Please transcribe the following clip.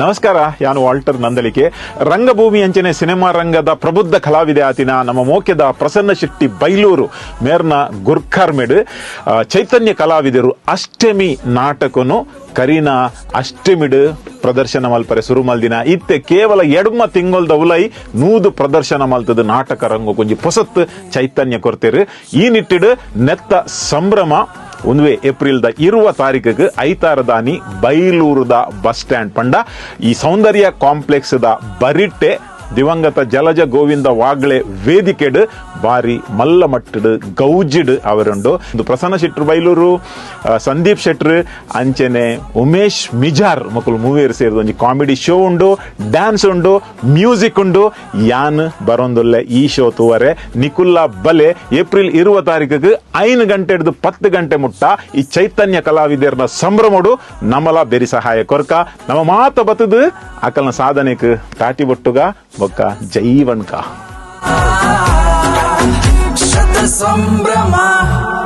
ನಮಸ್ಕಾರ, ಯಾನು ವಾಲ್ಟರ್ ನಂದಲಿಕೆ. ರಂಗಭೂಮಿ ಅಂಚನೆ ಸಿನಿಮಾ ರಂಗದ ಪ್ರಬುದ್ಧ ಕಲಾವಿದೆ ಆತಿನ ನಮ್ಮ ಮೋಕ್ಯದ ಪ್ರಸನ್ನ ಶೆಟ್ಟಿ ಬೈಲೂರು, ಮೇರ್ನ ಗುರ್ಖರ್ಮೆಡ್ ಚೈತನ್ಯ ಕಲಾವಿದರು ಅಷ್ಟಮಿ ನಾಟಕನು ಕರೀನಾ ಅಷ್ಟಮಿಡ್ ಪ್ರದರ್ಶನ ಮಲ್ಪರೆ ಶುರು ಮಲ್ದಿನ. ಇತ್ತೆ ಕೇವಲ ಎಡ್ಮ ತಿಂಗೊಲ್ದ ಉಲೈ ನೂದು ಪ್ರದರ್ಶನ ಮಲ್ತದ ನಾಟಕ ರಂಗು ಕೊಂಜಿ ಪೊಸತ್ ಚೈತನ್ಯ ಕೊರ್ತೀರಿ. ಈ ನಿಟ್ಟಿಡ್ ನೆತ್ತ ಸಂಭ್ರಮ ಒಂದುವೆ ಏಪ್ರಿಲ್ದ ಇರುವ ತಾರೀಕಿಗೆ ಐತಾರದಾನಿ ಬೈಲೂರುದ ಬಸ್ ಸ್ಟ್ಯಾಂಡ್ ಪಂಡ. ಈ ಸೌಂದರ್ಯ ಕಾಂಪ್ಲೆಕ್ಸ್ ದ ಬರಿಟ್ಟೆ ದಿವಂಗತ ಜಲಜ ಗೋವಿಂದ ವಾಗ್ಳೆ ವೇದಿಕೆಡ್ ಬಾರಿ ಮಲ್ಲ ಮಟ್ಟಡ್ ಗೌಜಿಡ್ ಅವರುಂಡು. ಒಂದು ಪ್ರಸನ್ನ ಶೆಟ್ರು ಬೈಲೂರು ಸಂದೀಪ್ ಶೆಟ್ರು, ಅಂಚೆನೆ ಉಮೇಶ್ ಮಿಜಾರ್ ಮಕ್ಕಳು ಮೂವಿಯರ್ ಸೇರಿದ ಒಂದು ಕಾಮಿಡಿ ಶೋ ಉಂಡು, ಡ್ಯಾನ್ಸ್ ಉಂಡು, ಮ್ಯೂಸಿಕ್ ಉಂಡು. ಯಾನ್ ಬರೊಂದುಲ್ಲೆ ಈ ಶೋ ತೂವರೆ. ನಿಕುಲ್ಲಾ ಬಲೆ ಏಪ್ರಿಲ್ ಇರುವ ತಾರೀಕಿಗೆ ಐದು ಗಂಟೆ ಹಿಡಿದು ಪತ್ತು ಗಂಟೆ ಮುಟ್ಟ. ಈ ಚೈತನ್ಯ ಕಲಾವಿದರನ್ನ ಸಂಭ್ರಮಡು ನಮಲ ಬೆರಿ ಸಹಾಯ ಕೊರ್ಕ. ನಮ್ಮ ಮಾತ ಬತದು ಅಕಲ್ನ ಸಾಧನೆಗೆ ತಾಟಿ ಬೊಟ್ಟುಗ, ಬೊಕ್ಕ ಜೈವನ್ಕ. sombra mar.